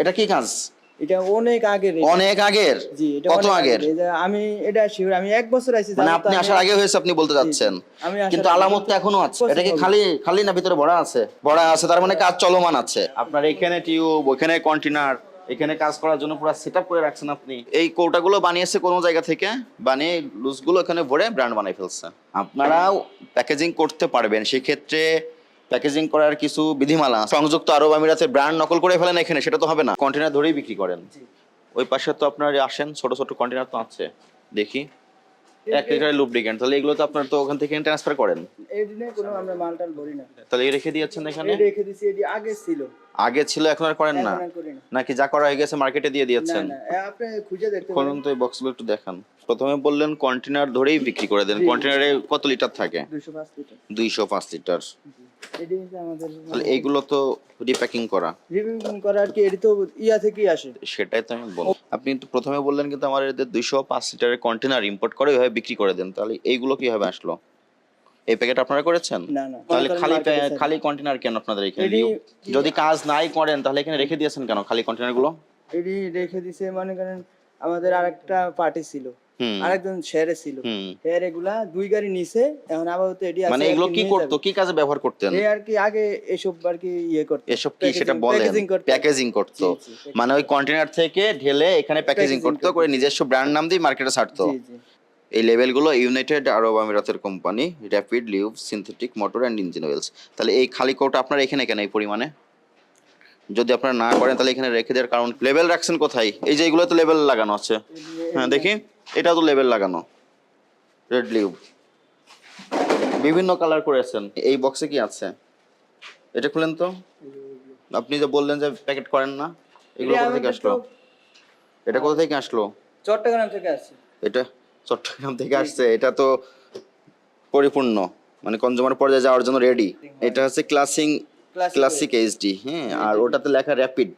এটা কি কাজ? এটা অনেক আগের অনেক আগের? জি এটা কত আগের? আমি এটা শিওর আমি এক বছর আইছি মানে আপনি আসার আগে হয়েছে আপনি বলতে যাচ্ছেন। কিন্তু আলামত তো এখনও আছে। এটা কি খালি খালি না ভিতরে ভরা আছে? ভরা আছে তার মানে কাজ চলমান আছে। আপনার এখানে টিউব ওখানে কন্টেনার এখানে কাজ করার জন্য পুরো সেটআপ করে রাখছেন আপনি। এই কৌটাগুলো বানিয়েছে কোন জায়গা থেকে? বানিয়ে লুজগুলো এখানে ভরে ব্র্যান্ড বানাই ফেলছে। আপনারাও প্যাকেজিং করতে পারবেন। সেই ক্ষেত্রে প্যাকেজিং করার কিছু বিধিমালা আছে। সংযুক্ত আরব আমিরাতের ব্র্যান্ড নকল করে ফেলেন এখানে সেটা তো হবে না। কন্টেনার ধরেই বিক্রি করেন। ওই পাশে তো আপনার আসেন ছোট ছোট কন্টেনার তো আছে দেখি। এক লিটারের লুব্রিকেন্ট তাহলে এগুলো তো আপনার তো ওখান থেকে ট্রান্সফার করেন। এই দিনে কোনো আমরা মালটাল ভরি না। তাহলে এই রেখে দিয়েছেন এখানে? এই রেখে দিছি এটি আগে ছিল। আগে ছিল এখন আর করেন না? এখন আর করি না। নাকি যা করা হয়ে গেছে মার্কেটে দিয়ে না দিয়েছেন? না এ আপনি খুঁজে দেখতে খুলুন তো এই বক্সগুলো একটু দেখান। প্রথমে বললেন কন্টেনার ধরেই বিক্রি করে দেন। কন্টেনারে কত লিটার থাকে? দুশো পাঁচ লিটার দুইশো পাঁচ লিটার তাহলে এইগুলো তো রিপ্যাকিং করা। রিভিউ করার কি এটি তো ইয়া থেকেই আসে। সেটাই তো আমি বলব আপনি কিন্তু প্রথমে বললেন কিন্তু আমার এদের দুইশো পাঁচ লিটারের কন্টেনার ইম্পোর্ট করে ওইভাবে বিক্রি করে দেন। তাহলে এইগুলো কীভাবে আসলো? এই প্যাকেট আপনারা করেছেন? না না। তাহলে খালি। খালি কন্টেনার কেন আপনাদের এখানে যদি কাজ নাই করেন তাহলে এখানে রেখে দিয়েছেন কেন খালি কন্টেনারগুলো? এটি রেখে দিছে মনে করেন আমাদের আরেকটা পার্টি ছিল। আরেকজন শেয়ারে ছিল। এর এগুলা দুই গাড়ি নিছে এখন আপাতত এটি মানে এগুলো কি করতো কি কাজে ব্যবহার করতেন? এ আর কি আগে এসব আর কি ইয়ে করতো এসব কি সেটা করতো। প্যাকেজিং করতো। মানে ওই কন্টেনার থেকে ঢেলে এখানে প্যাকেজিং করতো। করে নিজস্ব ব্র্যান্ড নাম দিয়ে মার্কেটে ছাড়তো। এই লেভেলগুলো ইউনাইটেড আরব আমিরাতের company Rapid Lube synthetic motor and engine oils তাহলে এই খালি কোটা আপনার এখানে কেন এই পরিমাণে? যদি আপনারা না করেন তাহলে এখানে রেখে দেওয়ার কারণ লেভেল রাখছেন কোথায়? এই যে এগুলো তো লেভেল লাগানো আছে। হ্যাঁ দেখি। এটাও তো লেবেল লাগানো। রেড লিউব বিভিন্ন কালার করেছেন। এই বক্সে কি আছে? এটা খুলেন তো। আপনি যে বললেন যে প্যাকেট করেন না এগুলো কোথা থেকে আসলো? এটা কোথা থেকে আসলো? চট্টগ্রাম থেকে আসছে। এটা চট্টগ্রাম থেকে আসছে। এটা তো পরিপূর্ণ। মানে কনজিউমার পর্যায়ে যাওয়ার জন্য রেডি এটা হচ্ছে ক্লাসিং ক্লাসিক এইচডি হ্যাঁ। আর ওটাতে লেখা র্যাপিড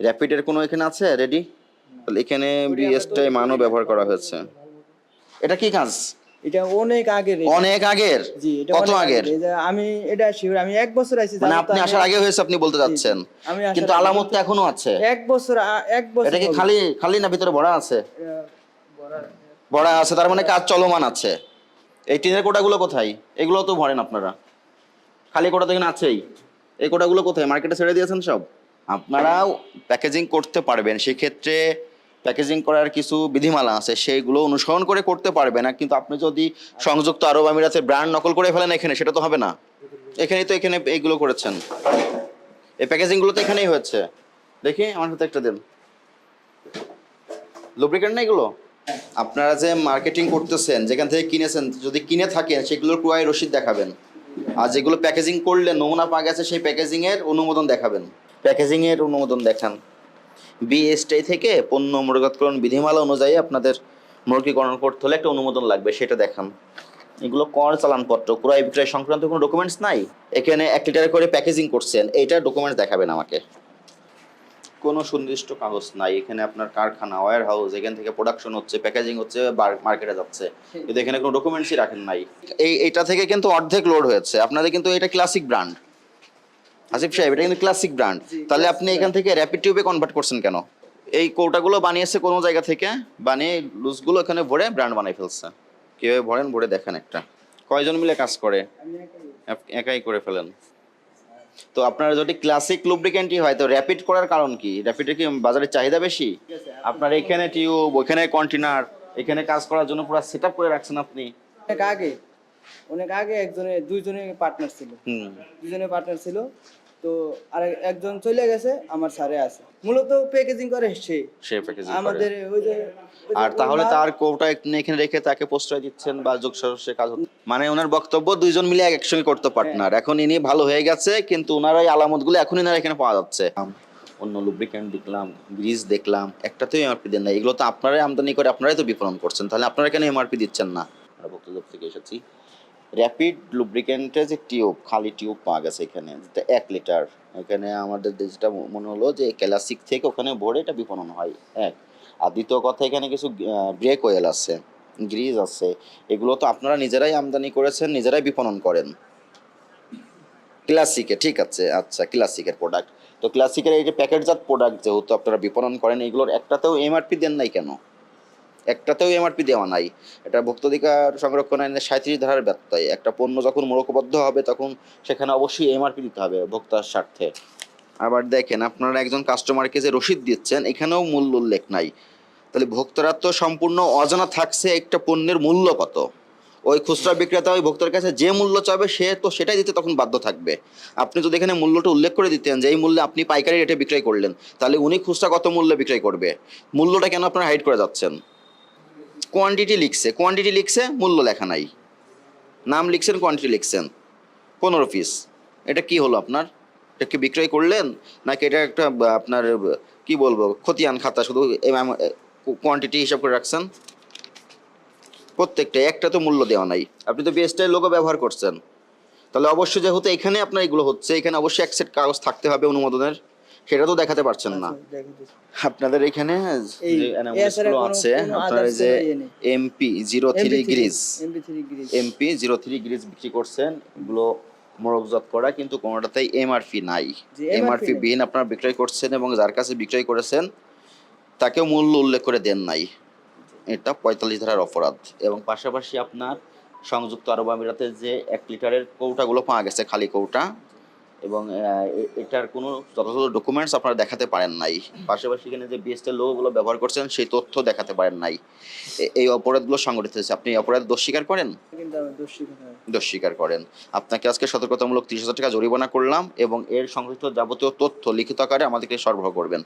র্যাপিডের কোনো এখানে আছে? রেডি তাহলে এখানে বিএসটাই মানও ব্যবহার করা হয়েছে। এটা কি কাজ? এটা অনেক আগের অনেক আগের? জি এটা কত আগের? আমি এটা শিওর আমি এক বছর আইছি মানে আপনি আসার আগে হয়েছে আপনি বলতে যাচ্ছেন। কিন্তু আলামত তো এখনও আছে। এক বছর এক বছর এটা কি খালি খালি না ভিতরে ভরা আছে? ভরা আছে। তার মানে কাজ চলমান আছে। এই টিনের কোটাগুলো কোথায়? এগুলো তো ভরেন আপনারা। খালি কোটা তো এখানে আছেই। এই কোটাগুলো কোথায়? মার্কেটে ছেড়ে দিয়েছেন সব? আপনারাও প্যাকেজিং করতে পারবেন। সেই ক্ষেত্রে প্যাকেজিং করার কিছু বিধিমালা আছে, সেইগুলো অনুসরণ করে করতে পারবে না। কিন্তু আপনি যদি সংযুক্ত আরব আমিরাতের ব্র্যান্ড নকল করে ফেলেন, এখানে সেটা তো হবে না। এখানেই তো এখানে এইগুলো করেছেন। এই প্যাকেজিংগুলো তো এখানেই হয়েছে। দেখি, আমার হাতে একটা দেন। লুব্রিকেন্ট না এগুলো? আপনারা যে মার্কেটিং করতেছেন, যেখান থেকে কিনেছেন, যদি কিনে থাকেন, সেগুলোর ক্রয় রসিদ দেখাবেন। আর যেগুলো প্যাকেজিং করলে নমুনা পাওয়া গেছে, সেই প্যাকেজিং এর অনুমোদন দেখাবেন। প্যাকেজিং এর অনুমোদন দেখান। বিএসটাই থেকে পণ্য মূল্যগতকরণ বিধিমালা অনুযায়ী আপনাদের মুরগিকরণ করতে হলে একটা অনুমোদন লাগবে সেটা দেখান। এগুলো কর চালানপত্র ক্রয় বিক্রয় সংক্রান্ত কোনো ডকুমেন্টস নাই? এখানে এক লিটার করে প্যাকেজিং করছেন এইটার ডকুমেন্টস দেখাবেন আমাকে। কোনো সুনির্দিষ্ট কাগজ নাই এখানে আপনার কারখানা ওয়্যার হাউস এখান থেকে প্রোডাকশন হচ্ছে প্যাকেজিং হচ্ছে মার্কেটে যাচ্ছে। কিন্তু এখানে কোনো ডকুমেন্টসই রাখেন নাই। এই এটা থেকে কিন্তু অর্ধেক লোড হয়েছে। আপনাদের কিন্তু এটা ক্লাসিক ব্র্যান্ড আসিফ সাহেব এটা কিন্তু ক্লাসিক ব্র্যান্ড তাহলে আপনি এখান থেকে র্যাপিড টিউবে কনভার্ট করছেন কেন? এই কৌটাগুলো বানিয়েছে কোনো জায়গা থেকে? বানিয়ে লুজগুলো এখানে ভরে ব্র্যান্ড বানাই ফেলছে। কীভাবে ভরেন? ভরে দেখেন একটা। কয়জন মিলে কাজ করে? একাই। করে ফেলেন। তো আপনার যদি ক্লাসিক লুব্রিকেন্টই হয় তো র্যাপিড করার কারণ কি? র্যাপিডের কি বাজারে চাহিদা বেশি? আপনার এখানে টিউব ওখানে কন্টেনার এখানে কাজ করার জন্য পুরো সেট করে রাখছেন আপনি? অনেক আগে অনেক আগে একজনে দুইজনে পার্টনার ছিল। হুম। দুজনে পার্টনার ছিল। তো আর একজন চলে গেছে আমার স্যারে আছে। মূলত প্যাকেজিং করে সে। সে প্যাকেজিং আমাদের ওই যে আর তাহলে তার কোটা এখানে রেখে তাকে প্রশ্রয় দিচ্ছেন বা যোগ সদস্যে কাজ মানে ওনার বক্তব্য দুইজন মিলে এক- একসঙ্গে করতে পার্টনার এখন ইনি ভালো হয়ে গেছে কিন্তু ওনার ওই আলামতগুলো এখন ইনার এখানে পাওয়া যাচ্ছে। অন্য লুব্রিকেন্ট দেখলাম ব্রিজ দেখলাম একটাতেও এমআরপি দেন না এগুলো তো আপনারাই আমদানি করে আপনারাই তো বিপণন করছেন। তাহলে আপনারা কেন এমআরপি দিচ্ছেন না? আমরা বক্তব্য থেকে এসেছি। র্যাপিড লুব্রিকেন্টের যে টিউব খালি টিউব পাওয়া গেছে এখানে, যেটা এক লিটার এখানে আমাদের যেটা মনে হলো যে ক্লাসিক থেকে ওখানে ভরে এটা বিপণন হয়, এক। আর দ্বিতীয় কথা, এখানে কিছু ব্রেক অয়েল আছে গ্রিজ আছে, এগুলো তো আপনারা নিজেরাই আমদানি করেছেন, নিজেরাই বিপণন করেন। ক্লাসিকে ঠিক আছে আচ্ছা ক্লাসিকের প্রোডাক্ট তো ক্লাসিকের এই যে প্যাকেটজাত প্রোডাক্ট যেহেতু আপনারা বিপণন করেন, এগুলোর একটাতেও এমআরপি দেন নাই কেন? একটাতেও এমআরপি দেওয়া নাই। এটা ভোক্তাধিকার সংরক্ষণ আইনের সাঁত্রিশ ধারার ব্যত্যয়। একটা পণ্য যখন মোড়কবদ্ধ হবে, তখন সেখানে অবশ্যই এমআরপি দিতে হবে ভোক্তার স্বার্থে। আবার দেখেন, আপনারা একজন কাস্টমারকে যে রসিদ দিচ্ছেন, এখানেও মূল্য উল্লেখ নাই। তাহলে ভোক্তারা তো সম্পূর্ণ অজানা থাকছে একটা পণ্যের মূল্য কত। ওই খুচরা বিক্রেতা ওই ভোক্তার কাছে যে মূল্য চাবে, সে তো সেটাই দিতে তখন বাধ্য থাকবে। আপনি যদি এখানে মূল্যটা উল্লেখ করে দিতেন যে এই মূল্যে আপনি পাইকারি রেটে বিক্রয় করলেন, তাহলে উনি খুচরা কত মূল্যে বিক্রয় করবে? মূল্যটা কেন আপনারা হাইড করে যাচ্ছেন? কোয়ান্টিটি লিখছে কোয়ান্টিটি লিখছে, মূল্য লেখা নাই। নাম লিখছেন কোয়ান্টিটি লিখছেন। পনেরো পিস এটা কি হলো আপনার? এটা কি বিক্রয় করলেন? নাকি এটা একটা আপনার কি বলব, খতিয়ান খাতা, শুধু কোয়ান্টিটি হিসাব করে রাখছেন? প্রত্যেকটা, একটা তো মূল্য দেওয়া নাই। আপনি তো বিএসটাই লোগো ব্যবহার করছেন। তাহলে অবশ্যই যেহেতু এখানে আপনার এগুলো হচ্ছে, এখানে অবশ্যই এক সেট কাগজ থাকতে হবে অনুমোদনের। সেটা তো দেখাতে পারছেন না। আপনাদের এখানে আছে। আপনার যে। MP zero three grease MP zero three grease বিক্রি করছেন। এগুলো করা কিন্তু কোনোটাতেই এমআরপি নাই। এমআরপি বিহীন আপনারা বিক্রয় করছেন এবং যার কাছে বিক্রয় করেছেন তাকেও মূল্য উল্লেখ করে দেন নাই। এটা পঁয়তাল্লিশ ধারার অপরাধ। এবং পাশাপাশি আপনার সংযুক্ত আরব আমিরাতে যে এক লিটারের কৌটাগুলো পাওয়া গেছে খালি কৌটা এবং এটার কোনো যথাযথ ডকুমেন্টস আপনারা দেখাতে পারেন নাই। পাশাপাশি এখানে যে বিএসএল লোগোগুলো ব্যবহার করছেন সেই তথ্য দেখাতে পারেন নাই। এই অপরাধগুলো সংগঠিত হয়েছে। আপনি অপরাধ দোষ স্বীকার করেন? দোষ স্বীকার করেন। আপনাকে আজকে সতর্কতামূলক ত্রিশ হাজার টাকা জরিমানা করলাম এবং এর সংশ্লিষ্ট যাবতীয় তথ্য লিখিত আকারে আমাদেরকে সরবরাহ করবেন।